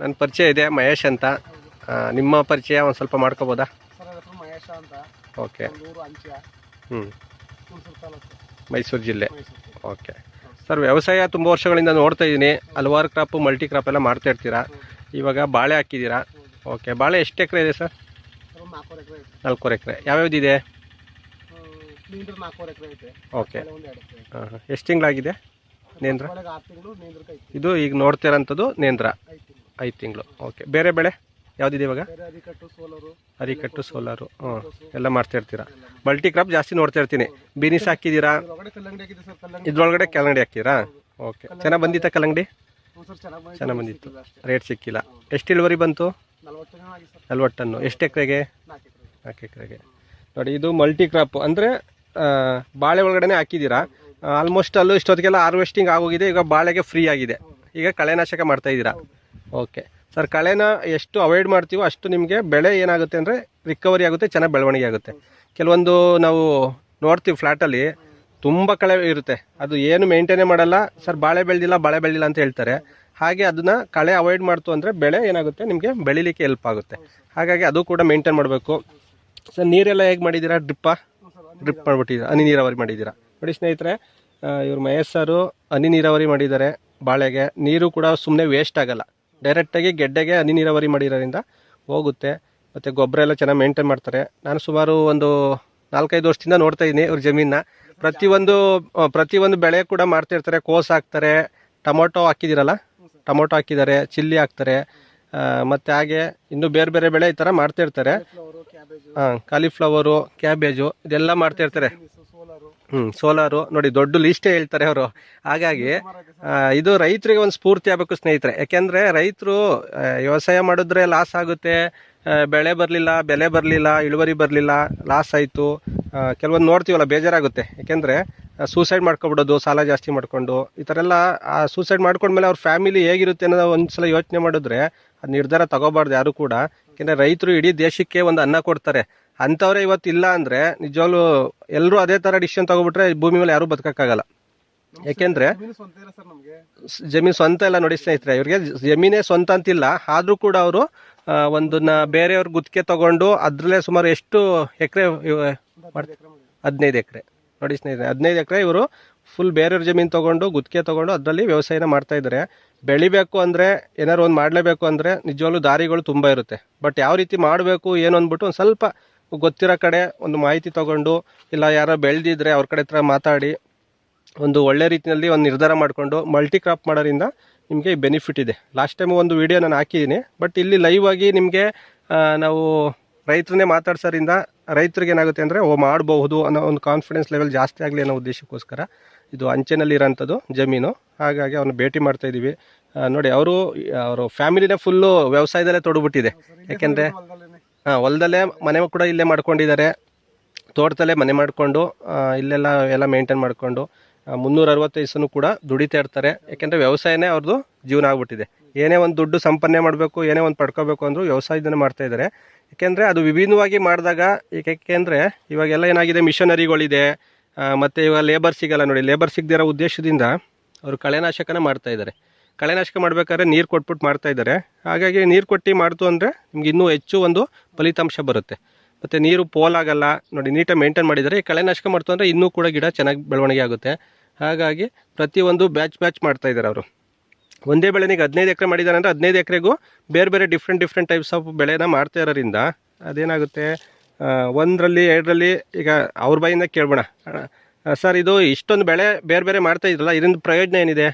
ನನ್ನ ಪರಿಚಯ ಇದೆ ಮಹೇಶ್ ಅಂತ. ನಿಮ್ಮ ಪರಿಚಯ ಒಂದು ಸ್ವಲ್ಪ ಮಾಡ್ಕೋಬೋದಾ? ಮಹೇಶ ಅಂತ. ಓಕೆ. ಹ್ಞೂ ಮೈಸೂರು ಜಿಲ್ಲೆ. ಓಕೆ. ಸರ್ ವ್ಯವಸಾಯ ತುಂಬ ವರ್ಷಗಳಿಂದ ನೋಡ್ತಾ ಇದ್ದೀನಿ ಹಲವಾರು ಕ್ರಾಪು ಮಲ್ಟಿ ಕ್ರಾಪ್ ಎಲ್ಲ ಮಾಡ್ತಾ ಇರ್ತೀರಾ? ಇವಾಗ ಬಾಳೆ ಹಾಕಿದ್ದೀರಾ ಓಕೆ. ಬಾಳೆ ಎಷ್ಟು ಎಕರೆ ಇದೆ ಸರ್? ನಾಲ್ಕೂವರೆ ಎಕರೆ ಯಾವ್ಯಾವ್ದು ಇದೆ? ಯಾವ್ಯಾವ್ದಿದೆ ಓಕೆ. ಹಾಂ ಎಷ್ಟು ತಿಂಗಳಾಗಿದೆ ನೇಂದ್ರ? ಇದು ಈಗ ನೋಡ್ತಿರೋಂಥದ್ದು ನೇಂದ್ರ. ಐದು ತಿಂಗಳು. ಓಕೆ ಬೇರೆ ಬೆಳೆ? ಯಾವುದಿದೆ ಇವಾಗ? ಅರಿಕಟ್ಟು ಸೋಲರು. ಹ್ಞೂ ಎಲ್ಲ ಮಾಡ್ತಾ ಇರ್ತೀರಾ? ಮಲ್ಟಿ ಕ್ರಾಪ್ ಜಾಸ್ತಿ ನೋಡ್ತಾ ಇರ್ತೀನಿ. ಬೀನಿಸ್ ಹಾಕಿದ್ದೀರಾ? ಇದ್ರೊಳಗಡೆ ಕಲ್ಲಂಗಡಿ ಹಾಕ್ತೀರಾ ಓಕೆ ಚೆನ್ನಾಗಿ ಬಂದಿತ್ತಾ ಕಲ್ಲಂಗಡಿ? ಚೆನ್ನಾಗಿ ಬಂದಿತ್ತು. ರೇಟ್ ಸಿಕ್ಕಿಲ್ಲ ಎಷ್ಟು ಇಳುವರಿ ಬಂತು? ನಲ್ವತ್ತು ಟನ್ನು ಎಷ್ಟು ಎಕರೆಗೆ? ನಾಲ್ಕು ಎಕರೆ ನಾಲ್ಕು ಎಕರೆಗೆ. ನೋಡಿ ಇದು ಮಲ್ಟಿ ಕ್ರಾಪ್ ಅಂದರೆ ಬಾಳೆ ಒಳಗಡೆ ಹಾಕಿದ್ದೀರಾ? ಆಲ್ಮೋಸ್ಟ್ ಅಲ್ಲೂ ಇಷ್ಟೊತ್ತಿಗೆಲ್ಲ ಹಾರ್ವೆಸ್ಟಿಂಗ್ ಆಗೋಗಿದೆ. ಈಗ ಬಾಳೆಗೆ ಫ್ರೀ ಆಗಿದೆ. ಈಗ ಕಳೆನಾಶಕ ಮಾಡ್ತಾ ಇದ್ದೀರಾ? ಓಕೆ. ಸರ್, ಕಳೆನ ಎಷ್ಟು ಅವಾಯ್ಡ್ ಮಾಡ್ತೀವೋ ಅಷ್ಟು ನಿಮಗೆ ಬೆಳೆ ಏನಾಗುತ್ತೆ ಅಂದರೆ ರಿಕವರಿ ಆಗುತ್ತೆ, ಚೆನ್ನಾಗಿ ಬೆಳವಣಿಗೆ ಆಗುತ್ತೆ. ಕೆಲವೊಂದು ನಾವು ನೋಡ್ತೀವಿ ಫ್ಲ್ಯಾಟಲ್ಲಿ ತುಂಬ ಕಳೆ ಇರುತ್ತೆ. ಅದು ಏನು ಮೇಂಟೈನೇ ಮಾಡಲ್ಲ. ಸರ್, ಬಾಳೆ ಬೆಳೆದಿಲ್ಲ ಬಾಳೆ ಬೆಳೆದಿಲ್ಲ ಅಂತ ಹೇಳ್ತಾರೆ. ಹಾಗೆ ಅದನ್ನ ಕಳೆ ಅವಾಯ್ಡ್ ಮಾಡ್ತು ಅಂದರೆ ಬೆಳೆ ಏನಾಗುತ್ತೆ, ನಿಮಗೆ ಬೆಳಿಲಿಕ್ಕೆ ಹೆಲ್ಪ್ ಆಗುತ್ತೆ. ಹಾಗಾಗಿ ಅದು ಕೂಡ ಮೇಂಟೈನ್ ಮಾಡಬೇಕು. ಸರ್, ನೀರೆಲ್ಲ ಹೇಗೆ ಮಾಡಿದ್ದೀರಾ? ಡ್ರಿಪ್ಪಾ ಡ್ರಿಪ್ ಮಾಡಿಬಿಟ್ಟಿದ್ದೀರಾ? ಹನಿ ನೀರಾವರಿ ಮಾಡಿದ್ದೀರಾ? ನೋಡಿ ಸ್ನೇಹಿತರೆ ಇವರು ಮಹೇಶ್ ಸರು ಹನಿ ನೀರಾವರಿ ಮಾಡಿದ್ದಾರೆ ಬಾಳೆಗೆ. ನೀರು ಕೂಡ ಸುಮ್ಮನೆ ವೇಸ್ಟ್ ಆಗಲ್ಲ. ಡೈರೆಕ್ಟಾಗಿ ಗೆಡ್ಡೆಗೆ ಹನಿ ನೀರಾವರಿ ಮಾಡಿರೋದ್ರಿಂದ ಹೋಗುತ್ತೆ. ಮತ್ತು ಗೊಬ್ಬರ ಎಲ್ಲ ಚೆನ್ನಾಗಿ ಮೇಂಟೈನ್ ಮಾಡ್ತಾರೆ. ನಾನು ಸುಮಾರು ಒಂದು ನಾಲ್ಕೈದು ವರ್ಷದಿಂದ ನೋಡ್ತಾ ಇದ್ದೀನಿ ಇವ್ರ ಜಮೀನ ಪ್ರತಿಯೊಂದು ಪ್ರತಿಯೊಂದು ಬೆಳೆ ಕೂಡ ಮಾಡ್ತಾ ಇರ್ತಾರೆ ಕೋಸ್ ಹಾಕ್ತಾರೆ. ಟೊಮೊಟೊ ಹಾಕಿದ್ದೀರಲ್ಲ? ಟೊಮೊಟೊ ಹಾಕಿದ್ದಾರೆ. ಚಿಲ್ಲಿ ಹಾಕ್ತಾರೆ. ಮತ್ತು ಹಾಗೆ ಇನ್ನೂ ಬೇರೆ ಬೇರೆ ಬೆಳೆ ಈ ಥರ ಮಾಡ್ತಾ ಇರ್ತಾರೆ ಫ್ಲವರು ಕ್ಯಾಬೇಜು ಹಾಂ ಕಾಲಿಫ್ಲವರು ಕ್ಯಾಬೇಜು ಇದೆಲ್ಲ ಮಾಡ್ತಾ ಇರ್ತಾರೆ ಸೋಲಾರು. ನೋಡಿ, ದೊಡ್ಡ ಲಿಸ್ಟೇ ಹೇಳ್ತಾರೆ ಅವರು. ಹಾಗಾಗಿ ಇದು ರೈತರಿಗೆ ಒಂದು ಸ್ಫೂರ್ತಿ ಆಗಬೇಕು ಸ್ನೇಹಿತರೆ. ಯಾಕೆಂದ್ರೆ ರೈತರು ವ್ಯವಸಾಯ ಮಾಡಿದ್ರೆ ಲಾಸ್ ಆಗುತ್ತೆ. ಬೆಳೆ ಬರಲಿಲ್ಲ, ಬೆಲೆ ಬರಲಿಲ್ಲ, ಇಳುವರಿ ಬರಲಿಲ್ಲ ಲಾಸ್ ಆಯಿತು. ಕೆಲವೊಂದು ನೋಡ್ತೀವಲ್ಲ, ಬೇಜಾರಾಗುತ್ತೆ. ಯಾಕೆಂದ್ರೆ ಸೂಸೈಡ್ ಮಾಡ್ಕೊಬಿಡೋದು, ಸಾಲ ಜಾಸ್ತಿ ಮಾಡ್ಕೊಂಡು, ಈ ಥರ ಎಲ್ಲ, ಆ ಸೂಸೈಡ್ ಮಾಡ್ಕೊಂಡ್ಮೇಲೆ ಅವ್ರ ಫ್ಯಾಮಿಲಿ ಹೇಗಿರುತ್ತೆ ಅನ್ನೋದು ಒಂದ್ಸಲ ಯೋಚನೆ ಮಾಡಿದ್ರೆ, ಅದು ನಿರ್ಧಾರ ತಗೋಬಾರ್ದು ಯಾರು ಕೂಡ. ಯಾಕೆಂದ್ರೆ ರೈತರು ಇಡೀ ದೇಶಕ್ಕೆ ಒಂದು ಅನ್ನ ಕೊಡ್ತಾರೆ. ಅಂಥವ್ರೆ ಇವತ್ತು ಇಲ್ಲ ಅಂದ್ರೆ ನಿಜವಾಗ್ಲೂ ಎಲ್ಲರೂ ಅದೇ ಥರ ಡಿಸಿಷನ್ ತಗೋಬಿಟ್ರೆ ಭೂಮಿ ಮೇಲೆ ಯಾರೂ ಬದುಕಕ್ಕಾಗಲ್ಲ. ಯಾಕೆಂದ್ರೆ ಜಮೀನು ಸ್ವಂತ ಇಲ್ಲ ನೋಡಿ ಸ್ನೇಹಿತರೆ ಇವ್ರಿಗೆ ಜಮೀನೇ ಸ್ವಂತ ಅಂತಿಲ್ಲ. ಆದ್ರೂ ಕೂಡ ಅವರು ಒಂದನ್ನ ಬೇರೆಯವ್ರ ಗುತ್ತಿಗೆ ತಗೊಂಡು ಅದ್ರಲ್ಲೇ ಸುಮಾರು ಎಷ್ಟು ಎಕರೆ ಹದಿನೈದು ಎಕರೆ ನೋಡಿ ಸ್ನೇಹಿತರೆ ಹದಿನೈದು ಎಕರೆ ಇವರು ಫುಲ್ ಬೇರೆಯವ್ರ ಜಮೀನು ತಗೊಂಡು ಗುತ್ತಿಗೆ ತಗೊಂಡು ಅದರಲ್ಲಿ ವ್ಯವಸಾಯನ ಮಾಡ್ತಾ ಇದ್ದಾರೆ. ಬೆಳಿಬೇಕು ಅಂದ್ರೆ ಏನಾದ್ರು ಒಂದು ಮಾಡಲೇಬೇಕು ಅಂದ್ರೆ ನಿಜವಾಗ್ಲೂ ದಾರಿಗಳು ತುಂಬಾ ಇರುತ್ತೆ. ಬಟ್ ಯಾವ ರೀತಿ ಮಾಡಬೇಕು ಏನು ಅಂದ್ಬಿಟ್ಟು ಒಂದು ಸ್ವಲ್ಪ ಗೊತ್ತಿರೋ ಕಡೆ ಒಂದು ಮಾಹಿತಿ ತಗೊಂಡು, ಇಲ್ಲ ಯಾರೋ ಬೆಳೆದಿದ್ರೆ ಅವ್ರ ಕಡೆ ಹತ್ರ ಮಾತಾಡಿ, ಒಂದು ಒಳ್ಳೆ ರೀತಿಯಲ್ಲಿ ಒಂದು ನಿರ್ಧಾರ ಮಾಡಿಕೊಂಡು ಮಲ್ಟಿ ಕ್ರಾಪ್ ಮಾಡೋದ್ರಿಂದ ನಿಮಗೆ ಬೆನಿಫಿಟ್ ಇದೆ. ಲಾಸ್ಟ್ ಟೈಮ್ ಒಂದು ವಿಡಿಯೋ ನಾನು ಹಾಕಿದ್ದೀನಿ ಬಟ್ ಇಲ್ಲಿ ಲೈವ್ ಆಗಿ ನಿಮಗೆ ನಾವು ರೈತರನ್ನೇ ಮಾತಾಡ್ಸೋದ್ರಿಂದ ರೈತರಿಗೆ ಏನಾಗುತ್ತೆ ಅಂದರೆ, ಓ, ಮಾಡಬಹುದು ಅನ್ನೋ ಒಂದು ಕಾನ್ಫಿಡೆನ್ಸ್ ಲೆವೆಲ್ ಜಾಸ್ತಿ ಆಗಲಿ ಅನ್ನೋ ಉದ್ದೇಶಕ್ಕೋಸ್ಕರ ಇದು ಅಂಚೆನಲ್ಲಿ ಇರೋಂಥದ್ದು ಜಮೀನು. ಹಾಗಾಗಿ ಅವನು ಭೇಟಿ ಮಾಡ್ತಾ ಇದ್ದೀವಿ ನೋಡಿ, ಅವರು ಅವರು ಫ್ಯಾಮಿಲಿನೇ ಫುಲ್ಲು ವ್ಯವಸಾಯದಲ್ಲೇ ತೊಡಗ್ಬಿಟ್ಟಿದೆ ಯಾಕೆಂದರೆ ಹಾಂ, ಹೊಲದಲ್ಲೇ ಮನೆ ಕೂಡ ಇಲ್ಲೇ ಮಾಡ್ಕೊಂಡಿದ್ದಾರೆ. ತೋಟದಲ್ಲೇ ಮನೆ ಮಾಡಿಕೊಂಡು ಇಲ್ಲೆಲ್ಲ ಎಲ್ಲ ಮೇಂಟೈನ್ ಮಾಡಿಕೊಂಡು ಮುನ್ನೂರ ಅರವತ್ತೈದು ಕೂಡ ದುಡಿತಾ ಇರ್ತಾರೆ. ಯಾಕೆಂದರೆ ವ್ಯವಸಾಯನೇ ಅವ್ರದ್ದು ಜೀವನ ಆಗ್ಬಿಟ್ಟಿದೆ. ಏನೇ ಒಂದು ದುಡ್ಡು ಸಂಪನ್ನೆ ಮಾಡಬೇಕು, ಏನೇ ಒಂದು ಪಡ್ಕೋಬೇಕು ಅಂದರೂ ವ್ಯವಸಾಯದನ್ನೇ ಮಾಡ್ತಾ ಇದ್ದಾರೆ. ಯಾಕೆಂದರೆ ಅದು ವಿಭಿನ್ನವಾಗಿ ಮಾಡಿದಾಗ ಈಗ ಯಾಕೆಂದರೆ ಇವಾಗೆಲ್ಲ ಏನಾಗಿದೆ ಮಿಷನರಿಗಳಿದೆ ಮತ್ತು ಇವಾಗ ಲೇಬರ್ ಸಿಗಲ್ಲ ನೋಡಿ ಲೇಬರ್ ಸಿಗದಿರೋ ಉದ್ದೇಶದಿಂದ ಅವರು ಕಳೆನಾಶಕನ ಮಾಡ್ತಾ ಇದ್ದಾರೆ. ಕಳೆನಾಶಕ ಮಾಡಬೇಕಾದ್ರೆ ನೀರು ಕೊಟ್ಬಿಟ್ಟು ಮಾಡ್ತಾ ಇದ್ದಾರೆ. ಹಾಗಾಗಿ ನೀರು ಕೊಟ್ಟು ಮಾಡ್ತು ಅಂದರೆ ನಿಮ್ಗೆ ಇನ್ನೂ ಹೆಚ್ಚು ಒಂದು ಫಲಿತಾಂಶ ಬರುತ್ತೆ. ಮತ್ತು ನೀರು ಪೋಲಾಗಲ್ಲ, ನೋಡಿ ನೀಟಾಗಿ ಮೇಂಟೈನ್ ಮಾಡಿದರೆ ಈ ಕಳೆನಾಶಕ ಮಾಡ್ತು ಅಂದರೆ ಇನ್ನೂ ಕೂಡ ಗಿಡ ಚೆನ್ನಾಗಿ ಬೆಳವಣಿಗೆ ಆಗುತ್ತೆ. ಹಾಗಾಗಿ ಪ್ರತಿಯೊಂದು ಬ್ಯಾಚ್ ಬ್ಯಾಚ್ ಮಾಡ್ತಾ ಇದ್ದಾರೆ ಅವರು. ಒಂದೇ ಬೆಳೆನಿಗೆ ಹದಿನೈದು ಎಕರೆ ಮಾಡಿದ್ದಾರೆ ಅಂದರೆ ಹದಿನೈದು ಎಕರೆಗೂ ಬೇರೆ ಬೇರೆ ಡಿಫ್ರೆಂಟ್ ಡಿಫ್ರೆಂಟ್ ಟೈಪ್ಸ್ ಆಫ್ ಬೆಳೆನ ಮಾಡ್ತಾ ಇರೋದ್ರಿಂದ ಅದೇನಾಗುತ್ತೆ? ಒಂದರಲ್ಲಿ, ಎರಡರಲ್ಲಿ ಈಗ ಅವ್ರ ಬಾಯಿಂದ ಕೇಳ್ಬೋಣ ಸರ್ ಇದು ಇಷ್ಟೊಂದು ಬೆಳೆ ಬೇರೆ ಬೇರೆ ಮಾಡ್ತಾ ಇದ್ರಲ್ಲ, ಇದರಿಂದ ಪ್ರಯೋಜನ ಏನಿದೆ?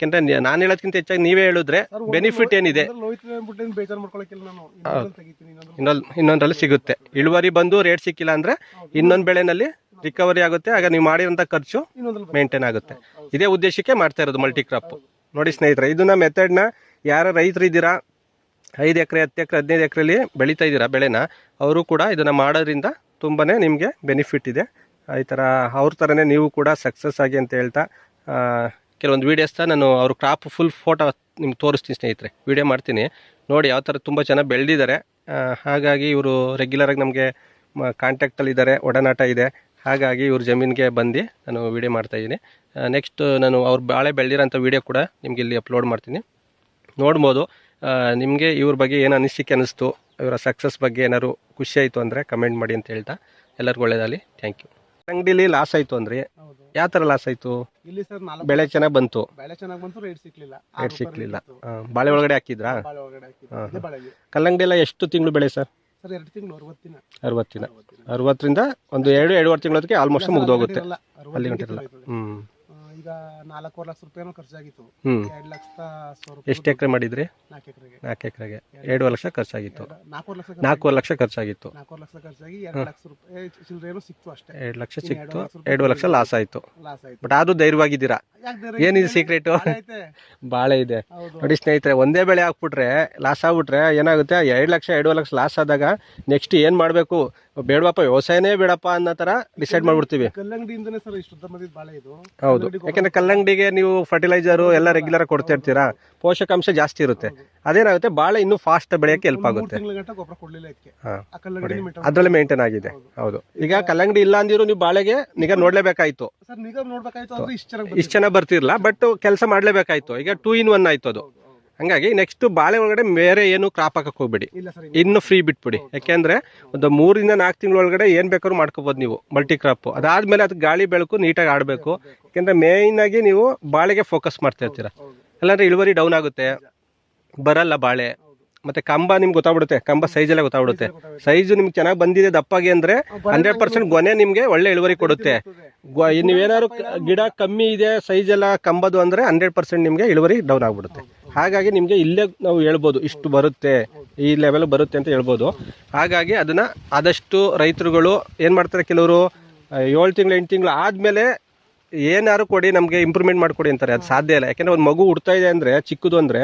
ಯಾಕೆಂದ್ರೆ ನಾನು ಹೇಳೋದ್ಕಿಂತ ಹೆಚ್ಚಾಗಿ ನೀವೇ ಹೇಳಿದ್ರೆ ಬೆನಿಫಿಟ್ ಏನಿದೆ? ಲೋಯ್ತು ಅಂದ್ಬಿಟ್ಟು ಏನು ಬೇಜಾರು ಮಾಡ್ಕೊಳಕ್ಕಿಲ್ಲ ನಾನು. ಇನ್ನೊಂದ್ರಲ್ಲಿ ತೆಗಿತೀನಿ ಇನ್ನೊಂದು ಇನ್ನೊಂದು ಇನ್ನೊಂದರಲ್ಲಿ ಸಿಗುತ್ತೆ. ಇಳುವರಿ ಬಂದು ರೇಟ್ ಸಿಕ್ಕಿಲ್ಲ ಅಂದ್ರೆ ಇನ್ನೊಂದು ಬೆಳೆನಲ್ಲಿ ರಿಕವರಿ ಆಗುತ್ತೆ. ಆಗ ನೀವು ಮಾಡಿರೋಂಥ ಖರ್ಚು ಇನ್ನೊಂದ್ರಲ್ಲಿ ಮೇಂಟೈನ್ ಆಗುತ್ತೆ. ಇದೇ ಉದ್ದೇಶಕ್ಕೆ ಮಾಡ್ತಾ ಇರೋದು ಮಲ್ಟಿ ಕ್ರಾಪ್ ನೋಡಿ ಸ್ನೇಹಿತರೆ ಇದನ್ನ ಮೆಥಡ್ನ ಯಾರ ರೈತರು ಇದ್ದೀರಾ? ಐದು ಎಕರೆ ಹತ್ತು ಎಕರೆ ಹದಿನೈದು ಎಕರೆಲಿ ಬೆಳೀತಾ ಇದ್ದೀರಾ ಬೆಳೆನ? ಅವರು ಕೂಡ ಇದನ್ನು ಮಾಡೋದ್ರಿಂದ ತುಂಬಾ ನಿಮಗೆ ಬೆನಿಫಿಟ್ ಇದೆ. ಈ ಥರ ಅವ್ರ ಥರನೇ ನೀವು ಕೂಡ ಸಕ್ಸಸ್ ಆಗಿ ಅಂತ ಹೇಳ್ತಾ ಆ, ಕೆಲವೊಂದು ವೀಡಿಯೋಸ್ನ ನಾನು ಅವ್ರ ಕ್ರಾಪ್ ಫುಲ್ ಫೋಟೋ ನಿಮ್ಗೆ ತೋರಿಸ್ತೀನಿ ಸ್ನೇಹಿತರೆ. ವೀಡಿಯೋ ಮಾಡ್ತೀನಿ. ನೋಡಿ ಯಾವ ಥರ ತುಂಬ ಚೆನ್ನಾಗಿ ಬೆಳೆದಿದ್ದಾರೆ. ಹಾಗಾಗಿ ಇವರು ರೆಗ್ಯುಲರಾಗಿ ನಮಗೆ ಕಾಂಟ್ಯಾಕ್ಟಲ್ಲಿದ್ದಾರೆ ಒಡನಾಟ ಇದೆ. ಹಾಗಾಗಿ ಇವ್ರ ಜಮೀನಿಗೆ ಬಂದು ನಾನು ವೀಡಿಯೋ ಮಾಡ್ತಾಯಿದ್ದೀನಿ ನೆಕ್ಸ್ಟ್ ನಾನು ಅವ್ರು ಬಾಳೆ ಬೆಳೆದಿರೋಂಥ ವೀಡಿಯೋ ಕೂಡ ನಿಮ್ಗೆ ಇಲ್ಲಿ ಅಪ್ಲೋಡ್ ಮಾಡ್ತೀನಿ. ನೋಡ್ಬೋದು. ನಿಮಗೆ ಇವ್ರ ಬಗ್ಗೆ ಏನು ಅನಿಸಿಕೆ ಅನಿಸ್ತು? ಇವರ ಸಕ್ಸಸ್ ಬಗ್ಗೆ ಏನಾದರೂ ಖುಷಿ ಆಯಿತು ಅಂದರೆ ಕಮೆಂಟ್ ಮಾಡಿ ಅಂತ ಹೇಳ್ತಾ. ಎಲ್ಲರಿಗೂ ಒಳ್ಳೆಯದಾಗಲಿ ಥ್ಯಾಂಕ್ ಯು ಅಂಗಡಿಲಿ ಲಾಸ್ ಆಯ್ತು ಅಂದ್ರೆ ಹೌದು. ಯಾವ ಥರ ಲಾಸ್ ಆಯ್ತು? ಇಲ್ಲಿ ಸರ್ ನಾಲ್ಕು ಬೆಳೆ ಚೆನ್ನಾಗಿ ಬಂತು. ಬೆಳೆ ಚೆನ್ನಾಗಿ ಬಂತು ರೇಟ್ ಸಿಕ್ಲಿಲ್ಲ. ರೇಟ್ ಸಿಕ್ಲಿಲ್ಲ. ಬಾಳೆ ಒಳಗಡೆ ಹಾಕಿದ್ರಾ? ಬಾಳೆ ಒಳಗಡೆ ಹಾಕಿದ್ದು ಬಾಳೆಗೆ. ಕಲ್ಲಂಗಡಿ ಎಲ್ಲ ಎಷ್ಟು ತಿಂಗಳು ಬೆಳೆ ಸರ್ ಸರ್ ಎರಡು ತಿಂಗಳು ಅರವತ್ತು ದಿನ ಅರವತ್ತಿನ. ಅರವತ್ತು ದಿನ ಅರವತ್ತರಿಂದ ಒಂದು ಎರಡು ಎರಡುವರೆ ತಿಂಗಳೊತ್ತಿಗೆ ಆಲ್ಮೋಸ್ಟ್ ಮುಗಿದೋಗುತ್ತೆ. ಅರವತ್ತು ಅಲ್ಲಿ. ಹ್ಞೂ ಆ, ಈಗ ನಾಲ್ಕೂವರೆ ಲಕ್ಷ ರೂಪಾಯಿ ಖರ್ಚಾಗಿತ್ತು. ಎರಡು ಲಕ್ಷ ಸಾವಿರ ಎಷ್ಟು ಎಕರೆ ಮಾಡಿದ್ರಿ? ನಾಲ್ಕು ಎಕರೆಗೆ. ನಾಲ್ಕು ಎಕರೆಗೆ. ಎರಡೂವರೆ ಲಕ್ಷ ಖರ್ಚಾಗಿತ್ತು. ನಾಲ್ಕೂವರೆ ಲಕ್ಷ ನಾಲ್ಕೂವರೆ ಲಕ್ಷ ಖರ್ಚಾಗಿತ್ತು. ನಾಲ್ಕೂವರೆ ಲಕ್ಷ ಖರ್ಚಾಗಿ ಎರಡು ಲಕ್ಷ ರೂಪಾಯಿ ಚಿಲ್ಲರೇನು ಸಿಕ್ತು ಅಷ್ಟೇ. ಎರಡು ಲಕ್ಷ ಸಿಕ್ತು. ಎರಡೂವರೆ ಲಕ್ಷ ಲಾಸ್ ಆಯಿತು. ಲಾಸ್ ಆಯ್ತು. ಬಟ್ ಆದ್ರೂ ಧೈರ್ಯವಾಗಿದ್ದೀರಾ? ಏನಿದೆ ಸೀಕ್ರೆಟು ಬಾಳೆ ಇದೆ. ನೋಡಿ ಸ್ನೇಹಿತರೆ ಒಂದೇ ಬೆಳೆ ಹಾಕ್ಬಿಟ್ರೆ ಲಾಸ್ ಆಗ್ಬಿಟ್ರೆ ಏನಾಗುತ್ತೆ? ಎರಡು ಲಕ್ಷ ಎರಡು ಲಕ್ಷ ಲಾಸ್ ಆದಾಗ ನೆಕ್ಸ್ಟ್ ಏನು ಮಾಡಬೇಕು? ಬೇಡವಪ್ಪ ವ್ಯವಸಾಯನೇ ಬೇಡಪ್ಪ ಅನ್ನೋ ತರ ಡಿಸೈಡ್ ಮಾಡ್ಬಿಡ್ತೀವಿ. ಕಲ್ಲಂಗಡಿಯಿಂದನೇ ಸರ್ ಇಷ್ಟು ಬಾಳೆ ಇದು. ಹೌದು. ಯಾಕೆಂದ್ರೆ ಕಲ್ಲಂಗಡಿಗೆ ನೀವು ಫರ್ಟಿಲೈಸರು ಎಲ್ಲ ರೆಗ್ಯುಲರ್ ಕೊಡ್ತಾ ಇರ್ತೀರಾ ಪೋಷಕಾಂಶ ಜಾಸ್ತಿ ಇರುತ್ತೆ. ಅದೇನಾಗುತ್ತೆ ಬಾಳೆ ಇನ್ನೂ ಫಾಸ್ಟ್ ಬೆಳೆಯಕ್ಕೆ ಹೆಲ್ಪ್ ಆಗುತ್ತೆ. ಕಲ್ಲಂಗಡಿ ಮೇಂಟೈನ್ ಅದ್ರಲ್ಲೇ ಆಗಿದೆ. ಹೌದು. ಈಗ ಕಲ್ಲಂಗಡಿ ಇಲ್ಲ ಅಂದಿರು ನೀವು ಬಾಳೆಗೆ ನಿಗ ನೋಡ್ಲೇಬೇಕಾಯ್ತು ಇಷ್ಟು ಚೆನ್ನಾಗಿ ಇಷ್ಟು ಚೆನ್ನಾಗಿ ಬರ್ತಿರ್ಲಿಲ್ಲ ಬಟ್ ಕೆಲಸ ಮಾಡ್ಲೇಬೇಕಾಯ್ತು. ಈಗ ಟೂ ಇನ್ ಒನ್ ಆಯ್ತು ಅದು. ಹಂಗಾಗಿ ನೆಕ್ಸ್ಟ್ ಬಾಳೆ ಒಳಗಡೆ ಬೇರೆ ಏನು ಕ್ರಾಪ್ ಹಾಕಕ್ ಹೋಗ್ಬೇಡಿ. ಇನ್ನು ಫ್ರೀ ಬಿಟ್ಬಿಡಿ. ಯಾಕೆಂದ್ರೆ ಒಂದು ಮೂರಿಂದ ನಾಲ್ಕು ತಿಂಗಳೊಳಗಡೆ ಏನ್ ಬೇಕಾದ್ರು ಮಾಡ್ಕೋಬಹುದು ನೀವು ಮಲ್ಟಿ ಕ್ರಾಪ್ ಅದಾದ್ಮೇಲೆ ಅದು ಗಾಳಿ ಬೆಳಕು ನೀಟಾಗಿ ಆಡಬೇಕು. ಯಾಕೆಂದ್ರೆ ಮೇನ್ ಆಗಿ ನೀವು ಬಾಳೆಗೆ ಫೋಕಸ್ ಮಾಡ್ತಾ ಇರ್ತೀರ. ಅಲ್ಲಾಂದ್ರೆ ಇಲ್ಲಾಂದ್ರೆ ಇಳುವರಿ ಡೌನ್ ಆಗುತ್ತೆ. ಬರಲ್ಲ ಬಾಳೆ. ಮತ್ತೆ ಕಂಬ ನಿಮ್ಗೆ ಗೊತ್ತಾಗ್ಬಿಡುತ್ತೆ. ಕಂಬ ಸೈಜ್ ಎಲ್ಲ ಗೊತ್ತಾಗ್ಬಿಡುತ್ತೆ. ಸೈಜ್ ನಿಮ್ಗೆ ಚೆನ್ನಾಗಿ ಬಂದಿದೆ ದಪ್ಪಾಗಿ ಅಂದ್ರೆ ಹಂಡ್ರೆಡ್ ಪರ್ಸೆಂಟ್ ಗೊನೆ ನಿಮ್ಗೆ ಒಳ್ಳೆ ಇಳುವರಿ ಕೊಡುತ್ತೆ. ನೀವೇನಾದ್ರು ಗಿಡ ಕಮ್ಮಿ ಇದೆ ಸೈಜ್ ಎಲ್ಲ ಕಂಬದು ಅಂದ್ರೆ ಹಂಡ್ರೆಡ್ ಪರ್ಸೆಂಟ್ ನಿಮ್ಗೆ ಇಳುವರಿ ಡೌನ್ ಆಗ್ಬಿಡುತ್ತೆ. ಹಾಗಾಗಿ ನಿಮಗೆ ಇಲ್ಲೇ ನಾವು ಹೇಳ್ಬೋದು ಇಷ್ಟು ಬರುತ್ತೆ ಈ ಲೆವೆಲ್ ಬರುತ್ತೆ ಅಂತ ಹೇಳ್ಬೋದು. ಹಾಗಾಗಿ ಅದನ್ನು ಆದಷ್ಟು ರೈತರುಗಳು ಏನು ಮಾಡ್ತಾರೆ ಕೆಲವರು ಏಳು ತಿಂಗಳು ಎಂಟು ತಿಂಗಳು ಆದಮೇಲೆ ಏನಾರು ಕೊಡಿ ನಮಗೆ ಇಂಪ್ರೂವ್ಮೆಂಟ್ ಮಾಡಿಕೊಡಿ ಅಂತಾರೆ. ಅದು ಸಾಧ್ಯ ಇಲ್ಲ. ಯಾಕೆಂದರೆ ಒಂದು ಮಗು ಹುಡ್ತಾ ಇದೆ ಅಂದರೆ ಚಿಕ್ಕದು ಅಂದರೆ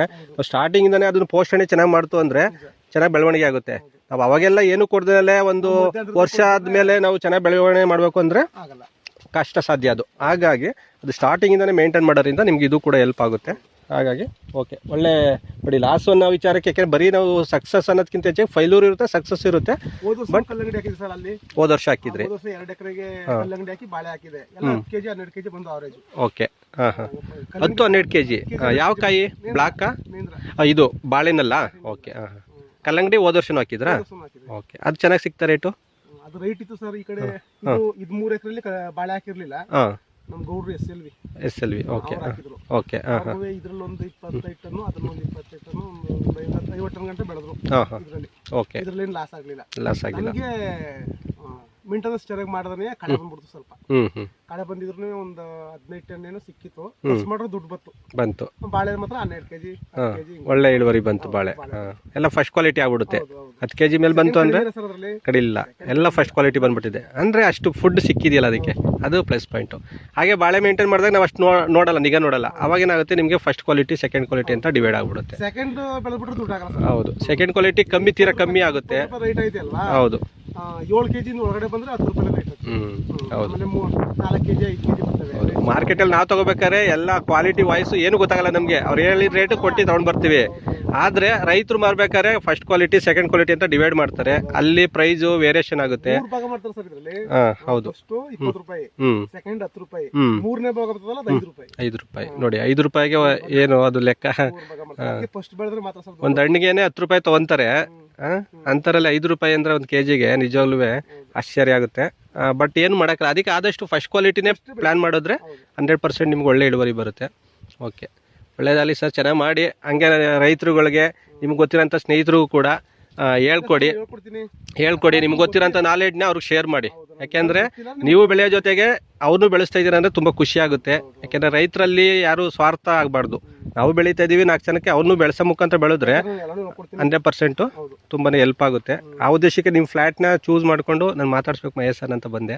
ಸ್ಟಾರ್ಟಿಂಗಿಂದನೇ ಅದನ್ನು ಅದನ್ನ ಪೋಷಣೆ ಚೆನ್ನಾಗಿ ಮಾಡ್ತು ಅಂದರೆ ಚೆನ್ನಾಗಿ ಬೆಳವಣಿಗೆ ಆಗುತ್ತೆ. ನಾವು ಅವಾಗೆಲ್ಲ ಏನು ಕೊಡ್ದಲೇ ಒಂದು ವರ್ಷ ಆದಮೇಲೆ ನಾವು ಚೆನ್ನಾಗಿ ಬೆಳವಣಿಗೆ ಮಾಡಬೇಕು ಅಂದರೆ ಕಷ್ಟ ಸಾಧ್ಯ ಅದು. ಹಾಗಾಗಿ ಅದು ಸ್ಟಾರ್ಟಿಂಗಿಂದನೇ ಇಂದಾನೆ ಮೇಂಟೈನ್ ಮಾಡೋದ್ರಿಂದ ನಿಮ್ಗೆ ಇದು ಕೂಡ ಹೆಲ್ಪ್ ಆಗುತ್ತೆ. ಹಾಗಾಗಿ ಓಕೆ ಒಳ್ಳೆ ನೋಡಿ ಲಾಸ್ ಅನ್ನೋ ವಿಚಾರಕ್ಕೆ ಯಾಕೆಂದ್ರೆ ಬರೀ ನಾವು ಸಕ್ಸಸ್ ಅನ್ನೋದಕ್ಕಿಂತ ಹೆಚ್ಚಾಗಿ ಫೈಲೂರ್ ಇರುತ್ತೆ ಸಕ್ಸಸ್ ಇರುತ್ತೆ. ಹೋದ ವರ್ಷ ಕಲ್ಲಂಗಡಿ ಸರ್ ಅಲ್ಲಿ. ಹೋದ ವರ್ಷ ಹಾಕಿದ್ರಿ. ಎರಡು ಎಕರೆಗೆ ಕಲ್ಲಂಗಡಿ ಹಾಕಿ ಬಾಳೆ ಹಾಕಿದೆ. ಕೆಜಿ ಹನ್ನೆರಡು ಕೆಜಿ ಬಂದು ಅವರೇಜ್ ಓಕೆ ಹಾಂ ಹಾಂ. ಹತ್ತು ಹನ್ನೆರಡು ಕೆ ಜಿ ಯಾವ ಕಾಯಿ? ಬ್ಲಾಕಾ ಇದು ಬಾಳೆನಲ್ಲ? ಓಕೆ ಹಾಂ ಹಾಂ. ಕಲ್ಲಂಗಡಿ ಹೋದ ವರ್ಷನೂ ಹಾಕಿದ್ರಾ? ಓಕೆ ಅದು ಚೆನ್ನಾಗಿ ಸಿಗ್ತಾ ರೇಟು ಅದು ರೈಟ್ ಇತ್ತು ಸರ್ ಈ ಕಡೆ. ಇದು ಮೂರು ಎಕರೆಲಿ ಬಾಳೆ ಹಾಕಿರ್ಲಿಲ್ಲ. ಹಾಂ ನಮ್ ಗೌಡ್ರು S L V. S L V okay ಹಾಕಿದ್ರು. ಓಕೆ ಅವ್ರು ಇದ್ರಲ್ಲಿ ಒಂದು ಇಪ್ಪತ್ತೈದು ಟನ್ನು ಅದ್ರಲ್ಲಿ ಒಂದು ಇಪ್ಪತ್ತೈದು ಟನ್ನು ಐವತ್ತು ಟನ್ ಗಂಟೆ ಬೆಳೆದ್ರು ಹಾಂ ಓಕೆ ಇದ್ರಲ್ಲಿ. ಏನು ಲಾಸ್ ಆಗಲಿಲ್ಲ. ಲಾಸ್ ಆಗಿಲ್ಲ ನಮಗೆ ಮೇಂಟೆನೆನ್ಸ್ ಸ್ಟೆರಗ್ ಮಾಡಿದ್ರೆ ಕಳೆ ಬಂದ್ಬಿಡ್ತು ಸ್ವಲ್ಪ. ಕಳೆ ಬಂದಿದ್ರು ಒಂದು ಹದಿನೈದು ಟನ್ ಏನೋ ಸಿಕ್ಕಿತ್ತು. ಖರ್ಚು ಮಾಡಿದ್ರೆ ದುಡ್ಡು ಬಂತು. ಬಂತು. ಬಾಳೆ ಮಾತ್ರ ಹನ್ನೆರಡು ಕೆಜಿ ಕೆಜಿ ಒಳ್ಳೆ ಇಳುವರಿ ಬಂತು ಬಾಳೆ. ಹಾಂ ಎಲ್ಲ ಫಸ್ಟ್ ಕ್ವಾಲಿಟಿ ಆಗ್ಬಿಡುತ್ತೆ. ಹತ್ತು ಕೆ ಜಿ ಮೇಲೆ ಬಂತು ಅಂದ್ರೆ ಸರ್ ಅದರಲ್ಲಿ? ಕಡಿಲ್ಲ ಎಲ್ಲ ಫಸ್ಟ್ ಕ್ವಾಲಿಟಿ ಬಂದ್ಬಿಟ್ಟಿದೆ. ಅಂದ್ರೆ ಅಷ್ಟು ಫುಡ್ ಸಿಕ್ಕಿದೆಯಲ್ಲ ಅದಕ್ಕೆ. ಅದು ಪ್ಲಸ್ ಪಾಯಿಂಟು ಹಾಗೆ ಬಾಳೆ ಮೇಂಟೈನ್ ಮಾಡಿದಾಗ ನಾವು ಅಷ್ಟು ನೋ ನೋಡಲ್ಲ ನಿಗಾ ನೋಡಲ್ಲ. ಅವಾಗ ಏನಾಗುತ್ತೆ? ನಿಮಗೆ ಫಸ್ಟ್ ಕ್ವಾಲಿಟಿ ಸೆಕೆಂಡ್ ಕ್ವಾಲಿಟಿ ಅಂತ ಡಿವೈಡ್ ಆಗ್ಬಿಡುತ್ತೆ. ಸೆಕೆಂಡ್ ಬೆಳೆದ್ಬಿಟ್ರೆ ದುಡ್ಡು ಆಗಲ್ಲ ಸರ್. ಹೌದು. ಸೆಕೆಂಡ್ ಕ್ವಾಲಿಟಿ ಕಮ್ಮಿ ತೀರಾ ಕಮ್ಮಿ ಆಗುತ್ತೆ. ರೈಟ್ ಐತೆ ಅಲ್ವಾ ಹೌದು. ಏಳು ಕೆಜಿ ಒಳಗಡೆ ಬಂದ್ರೆ ಹತ್ತು ರೂಪಾಯಿ ಆಮೇಲೆ ನಾಲ್ಕು ಕೆಜಿ ಐದು ಕೆಜಿ ಬರ್ತವೆ. ಮಾರ್ಕೆಟಲ್ಲಿ ನಾವು ತಗೋಬೇಕಾದ್ರೆ ಎಲ್ಲ ಕ್ವಾಲಿಟಿ ವಾಯ್ಸ್ ಏನು ಗೊತ್ತಾಗಲ್ಲ ನಮಗೆ. ಅವ್ರು ಹೇಳಿದ ರೇಟ್ ಕೊಟ್ಟು ತಗೊಂಡು ಬರ್ತೀವಿ. ಆದರೆ ರೈತರು ಮಾರ್ಬೇಕಾದ್ರೆ ಫಸ್ಟ್ ಕ್ವಾಲಿಟಿ ಸೆಕೆಂಡ್ ಕ್ವಾಲಿಟಿ ಅಂತ ಡಿವೈಡ್ ಮಾಡ್ತಾರೆ. ಅಲ್ಲಿ ಪ್ರೈಸ್ ವೇರಿಯೇಷನ್ ಆಗುತ್ತೆ. ಭಾಗ ಮಾಡ್ತಾರೆ ಸರ್ ಇದರಲ್ಲಿ. ಹೌದು. ಇಪ್ಪತ್ತು ರೂಪಾಯಿ ಸೆಕೆಂಡ್ ಹತ್ತು ರೂಪಾಯಿ ಮೂರನೇ ಭಾಗ ಬರ್ತದಲ್ಲ ಐದು ರೂಪಾಯಿ. ಐದು ರೂಪಾಯಿ. ನೋಡಿ ಐದು ರೂಪಾಯಿಗೆ ಏನು ಅದು ಲೆಕ್ಕ. ಫಸ್ಟ್ ಬೆಳೆದ್ರೆ ಮಾತ್ರ ಒಂದು ಹಣ್ಣಿಗೆನೆ ಹತ್ತು ರೂಪಾಯಿ ತಗೊಂತಾರೆ? ಅಂತಾರಲ್ಲಿ ಐದು ರೂಪಾಯಿ ಅಂದ್ರೆ ಒಂದು ಕೆ ಜಿಗೆ ನಿಜವಾಗ್ಲೂ ಆಶ್ಚರ್ಯ ಆಗುತ್ತೆ. ಬಟ್ ಏನು ಮಾಡೋಕ್ಕಲ್ಲ ಅದಕ್ಕೆ ಆದಷ್ಟು ಫಸ್ಟ್ ಕ್ವಾಲಿಟಿನೇ ಪ್ಲ್ಯಾನ್ ಮಾಡಿದ್ರೆ ಹಂಡ್ರೆಡ್ ಪರ್ಸೆಂಟ್ ನಿಮ್ಗೆ ಒಳ್ಳೆ ಇಳುವರಿ ಬರುತ್ತೆ. ಓಕೆ ಒಳ್ಳೇದಾಗಲಿ ಸರ್ ಚೆನ್ನಾಗಿ ಮಾಡಿ. ಹಂಗೆ ರೈತರುಗಳಿಗೆ ನಿಮ್ಗೆ ಗೊತ್ತಿರೋಂಥ ಸ್ನೇಹಿತರಿಗೂ ಕೂಡ ಹೇಳ್ಕೊಡಿ. ಹೇಳ್ಕೊಡಿ, ನಿಮ್ಗೆ ಗೊತ್ತಿರೋಂಥ ನಾಲೆಡ್ನ ಅವ್ರಿಗೆ ಶೇರ್ ಮಾಡಿ. ಯಾಕೆಂದರೆ ನೀವು ಬೆಳೆಯೋ ಜೊತೆಗೆ ಅವ್ರನ್ನೂ ಬೆಳೆಸ್ತಾ ಇದ್ದೀರಂದ್ರೆ ತುಂಬ ತುಂಬಾ ಖುಷಿ ಆಗುತ್ತೆ. ಯಾಕೆಂದ್ರೆ ರೈತರಲ್ಲಿ ಯಾರು ಸ್ವಾರ್ಥ ಆಗಬಾರ್ದು. ನಾವು ಬೆಳೀತಾ ಇದೀವಿ. ನಾಲ್ಕು ಜನಕ್ಕೆ ಅವ್ರನ್ನೂ ಬೆಳೆಸೋ ಮುಖಾಂತರ ಬೆಳೆದ್ರೆ ಹಂಡ್ರೆಡ್ ಪರ್ಸೆಂಟ್ ತುಂಬಾನೇ ಹೆಲ್ಪ್ ಆಗುತ್ತೆ. ಆ ಉದ್ದೇಶಕ್ಕೆ ನಿಮ್ಮ ಫ್ಲಾಟ್ನ ಚೂಸ್ ಮಾಡ್ಕೊಂಡು ನಾನು ಮಾತಾಡ್ಸ್ಬೇಕು ಮಹೇಶ್ ಸರ್ ಅಂತ ಬಂದೆ.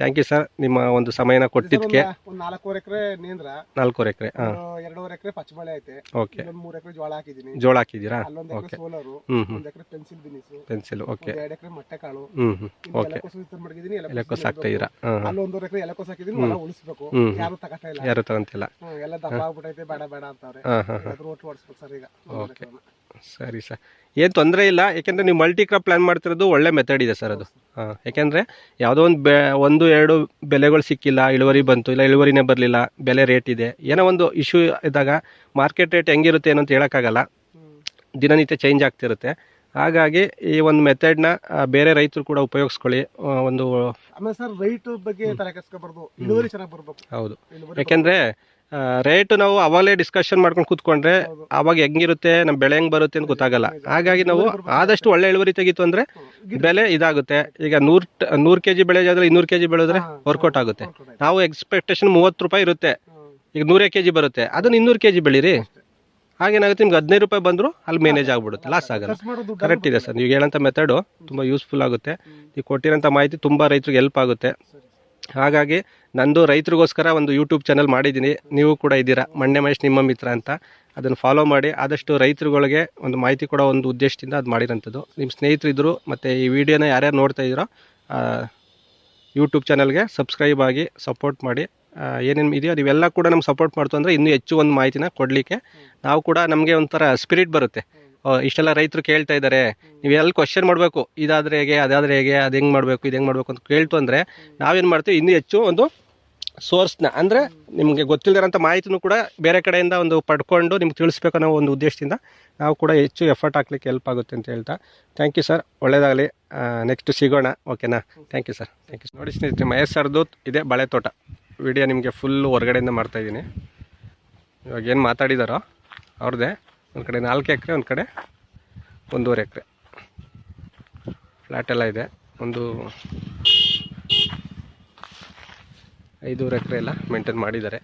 ಥ್ಯಾಂಕ್ ಯು ಸರ್ ನಿಮ್ಮ ಒಂದು ಸಮಯನ ಕೊಟ್ಟಿದ್ದಕ್ಕೆ ನಾಲ್ಕೂವರೆ ಎಕರೆ ನೀಂದ್ರ ನಾಲ್ಕೂವರೆ ಎಕರೆ ಹಾಂ. ಎರಡೂವರೆ ಎಕರೆ ಪಚ್ಚಬಳೆ ಐತೆ. ಓಕೆ ಮೂರ್ ಎಕರೆ ಜೋಳ ಹಾಕಿದೀನಿ ಜೋಳ ಹಾಕಿದ್ದೀರಾ? ಓಕೆ ಸೋಲಾರು ಒಂದ್ ಎಕರೆ ಪೆನ್ಸಿಲ್ ಬಿನಿಸು ಪೆನ್ಸಿಲ್ ಓಕೆ ಎರಡು ಎಕರೆ ಮೊಟ್ಟೆ ಕಾಳು. ಹ್ಞೂ ಓಕೆ ಎಲೆಕೋಸು ಹಾಕ್ತಾ ಇದ್ದೀರಾ? ಹಾಂ ಅಲ್ಲಿ ಒಂದೂವರೆ ಎಕರೆ ಎಲೆಕೋಸ್ ಹಾಕಿದೀನಿ ಹೊಲ ಉಳಿಸ್ಬೇಕು. ಹ್ಮ್. ಯಾರು ತಗೋತಾ ಇಲ್ಲ. ಯಾರು ತಗೊಂತಿಲ್ಲ. ಎಲ್ಲ ದಪ್ಪ ಆಗ್ಬಿಟ್ಟೈತೆ ಬೇಡ ಬೇಡ. ಅಂತಾವ್ರೆ. ಹಾಂ ಹಾಂ ಅದ್ರ ಒಟ್ಟು ಓಡಿಸ್ಬೇಕು ಸರ್ ಈಗ ಸರಿ ಸರ್. ಏನು ತೊಂದರೆ ಇಲ್ಲ ಯಾಕೆಂದರೆ ನೀವು ಮಲ್ಟಿ ಕ್ರಾಪ್ ಪ್ಲಾನ್ ಮಾಡ್ತಿರೋದು ಒಳ್ಳೆ ಮೆಥಡ್ ಇದೆ ಸರ್ ಅದು. ಹಾಂ ಯಾಕೆಂದರೆ ಯಾವುದೋ ಒಂದು ಬೆ ಒಂದು ಎರಡು ಬೆಲೆಗಳು ಸಿಕ್ಕಿಲ್ಲ ಇಳುವರಿ ಬಂತು ಇಲ್ಲ ಇಳುವರಿನೇ ಬರಲಿಲ್ಲ ಬೆಲೆ ರೇಟ್ ಇದೆ ಏನೋ ಒಂದು ಇಶ್ಯೂ ಇದ್ದಾಗ ಮಾರ್ಕೆಟ್ ರೇಟ್ ಹೆಂಗಿರುತ್ತೆ ಏನೋ ಅಂತ ಹೇಳೋಕ್ಕಾಗಲ್ಲ ದಿನನಿತ್ಯ ಚೇಂಜ್ ಆಗ್ತಿರುತ್ತೆ. ಹಾಗಾಗಿ ಈ ಒಂದು ಮೆಥಡ್ನ ಬೇರೆ ರೈತರು ಕೂಡ ಉಪಯೋಗಿಸ್ಕೊಳ್ಳಿ ಒಂದು ಆಮೇಲೆ ಸರ್ ರೈತರ ಬಗ್ಗೆ ತಲೆ ಕೆಸ್ಕೊಬಾರ್ದು ಇಳುವರಿ ಚೆನ್ನಾಗಿ ಬರ್ಬೇಕು. ಹೌದು. ಯಾಕೆಂದ್ರೆ ರೇಟ್ ನಾವು ಅವಾಗಲೇ ಡಿಸ್ಕಷನ್ ಮಾಡ್ಕೊಂಡು ಕೂತ್ಕೊಂಡ್ರೆ. ಅವಾಗ ಹೆಂಗಿರುತ್ತೆ ನಮ್ಮ ಬೆಳೆ ಹೆಂಗ್ ಬರುತ್ತೆ ಅಂತ ಗೊತ್ತಾಗಲ್ಲ. ಹಾಗಾಗಿ ನಾವು ಆದಷ್ಟು ಒಳ್ಳೆ ಇಳುವರಿ ತೆಗಿತು ಅಂದ್ರೆ. ಬೆಲೆ ಇದಾಗುತ್ತೆ. ಈಗ ನೂರ್ ನೂರ್ ಕೆಜಿ ಬೆಳೆಯೋದಾದ್ರೆ ಇನ್ನೂರು ಕೆಜಿ ಬೆಳೆದ್ರೆ ವರ್ಕೌಟ್ ಆಗುತ್ತೆ. ನಾವು ಎಕ್ಸ್ಪೆಕ್ಟೇಷನ್ ಮೂವತ್ತು ರೂಪಾಯಿ ಇರುತ್ತೆ. ಈಗ ನೂರೇ ಕೆಜಿ ಬರುತ್ತೆ. ಅದನ್ನ ಇನ್ನೂರು ಕೆಜಿ ಬೆಳೀರಿ. ಹಾಗೇನಾಗುತ್ತೆ ನಿಮ್ಗೆ ಹದಿನೈದು ರೂಪಾಯಿ ಬಂದ್ರು ಅಲ್ಲಿ ಮ್ಯಾನೇಜ್ ಆಗ್ಬಿಡುತ್ತೆ. ಲಾಸ್ ಆಗಲ್ಲ. ಕರೆಕ್ಟ್ ಇದೆ ಸರ್. ನೀವು ಹೇಳಂತ ಮೆಥಡು ತುಂಬ ಯೂಸ್ಫುಲ್ ಆಗುತ್ತೆ. ನೀವು ಕೊಟ್ಟಿರೋಂಥ ಮಾಹಿತಿ ತುಂಬ ರೈತರಿಗೆ ಹೆಲ್ಪ್ ಆಗುತ್ತೆ. ಹಾಗಾಗಿ ನಂದು ರೈತರಿಗೋಸ್ಕರ ಒಂದು ಯೂಟ್ಯೂಬ್ ಚಾನಲ್ ಮಾಡಿದ್ದೀನಿ. ನೀವು ಕೂಡ ಇದ್ದೀರಾ. ಮಣ್ಣೆ ಮಹೇಶ್ ನಿಮ್ಮ ಮಿತ್ರ ಅಂತ. ಅದನ್ನು ಫಾಲೋ ಮಾಡಿ ಆದಷ್ಟು ರೈತರುಗಳಿಗೆ ಒಂದು ಮಾಹಿತಿ ಕೊಡೋ ಒಂದು ಉದ್ದೇಶದಿಂದ ಅದು ಮಾಡಿರೋಂಥದ್ದು. ನಿಮ್ಮ ಸ್ನೇಹಿತರಿದ್ದರು ಮತ್ತು ಈ ವಿಡಿಯೋನ ಯಾರ್ಯಾರು ನೋಡ್ತಾ ಇದ್ದೀರೋ ಯೂಟ್ಯೂಬ್ ಚಾನಲ್ಗೆ ಸಬ್ಸ್ಕ್ರೈಬ್ ಆಗಿ ಸಪೋರ್ಟ್ ಮಾಡಿ. ಏನೇನು ಇದೆಯೋ ನೀವೆಲ್ಲ ಕೂಡ ನಮ್ಗೆ ಸಪೋರ್ಟ್ ಮಾಡ್ತು ಅಂದರೆ ಇನ್ನೂ ಹೆಚ್ಚು ಒಂದು ಮಾಹಿತಿನ ಕೊಡಲಿಕ್ಕೆ ನಾವು ಕೂಡ ನಮಗೆ ಒಂಥರ ಸ್ಪಿರಿಟ್ ಬರುತ್ತೆ. ಇಷ್ಟೆಲ್ಲ ರೈತರು ಕೇಳ್ತಾ ಇದ್ದಾರೆ ನೀವು ಎಲ್ಲಿ ಕ್ವಶನ್ ಮಾಡಬೇಕು? ಇದಾದರೆ ಹೇಗೆ? ಅದಾದರೆ ಹೇಗೆ? ಅದು ಹೆಂಗೆ ಮಾಡಬೇಕು? ಇದು ಹೆಂಗೆ ಮಾಡಬೇಕು ಅಂತ ಕೇಳ್ತು ಅಂದರೆ ನಾವೇನು ಮಾಡ್ತೀವಿ? ಇನ್ನೂ ಹೆಚ್ಚು ಒಂದು ಸೋರ್ಸ್ನ ಅಂದರೆ ನಿಮಗೆ ಗೊತ್ತಿಲ್ಲದಿರೋಂಥ ಮಾಹಿತಿನೂ ಕೂಡ ಬೇರೆ ಕಡೆಯಿಂದ ಒಂದು ಪಡ್ಕೊಂಡು ನಿಮ್ಗೆ ತಿಳಿಸ್ಬೇಕು ಅನ್ನೋ ಒಂದು ಉದ್ದೇಶದಿಂದ ನಾವು ಕೂಡ ಹೆಚ್ಚು ಎಫರ್ಟ್ ಹಾಕ್ಲಿಕ್ಕೆ ಹೆಲ್ಪ್ ಆಗುತ್ತೆ ಅಂತ ಹೇಳ್ತಾ. ಥ್ಯಾಂಕ್ ಯು ಸರ್ ಒಳ್ಳೆಯದಾಗಲಿ ನೆಕ್ಸ್ಟ್ ಸಿಗೋಣ. ಓಕೆನಾ thank you sir thank you ನೋಡಿ ಸ್ನೇಹಿತರೆ, ಮಹೇಶ್ ಸರ್ದು ಇದೆ ಬಳೆ ತೋಟ ವಿಡಿಯೋ ನಿಮಗೆ ಫುಲ್ ಹೊರಗಡೆಯಿಂದ ಮಾಡ್ತಾಯಿದ್ದೀನಿ ಇವಾಗ ಏನು ಮಾತಾಡಿದಾರೋ ಅವ್ರದ್ದೇ ಒಂದು ಕಡೆ ನಾಲ್ಕು ಎಕರೆ, ಒಂದು ಕಡೆ ಒಂದೂವರೆ ಎಕರೆ. ಫ್ಲ್ಯಾಟೆಲ್ಲ ಇದೆ. ಒಂದು ಐದೂವರೆ ಎಕರೆ ಎಲ್ಲ ಮೇಂಟೈನ್ ಮಾಡಿದ್ದಾರೆ.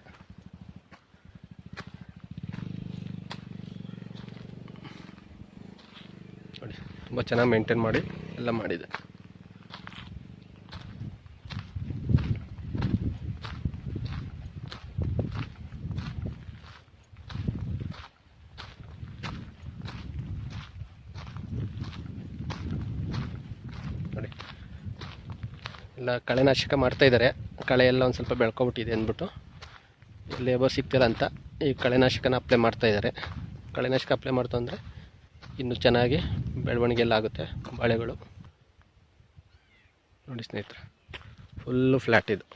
ತುಂಬ ಚೆನ್ನಾಗಿ ಮೇಂಟೈನ್ ಮಾಡಿ ಎಲ್ಲ ಮಾಡಿದೆ ನೋಡಿ ಎಲ್ಲ ಕಳೆನಾಶಕ ಮಾಡ್ತಾ ಇದ್ದಾರೆ ಕಳೆ ಎಲ್ಲ ಒಂದು ಸ್ವಲ್ಪ ಬೆಳ್ಕೊಬಿಟ್ಟಿದೆ ಅಂದ್ಬಿಟ್ಟು. ಲೇಬರ್ ಸಿಗ್ತಿಲ್ಲ ಅಂತ ಈ ಕಳೆನಾಶಕನ ಅಪ್ಲೈ ಮಾಡ್ತಾ ಇದ್ದಾರೆ ಕಳೆನಾಶಕ ಅಪ್ಲೈ ಮಾಡ್ತು ಅಂದರೆ ಇನ್ನೂ ಚೆನ್ನಾಗಿ ಬೆಳವಣಿಗೆ ಎಲ್ಲ ಆಗುತ್ತೆ ಬಾಳೆಗಳು. ನೋಡಿ ಸ್ನೇಹಿತರೆ ಫುಲ್ಲು ಫ್ಲ್ಯಾಟ್ ಇದು.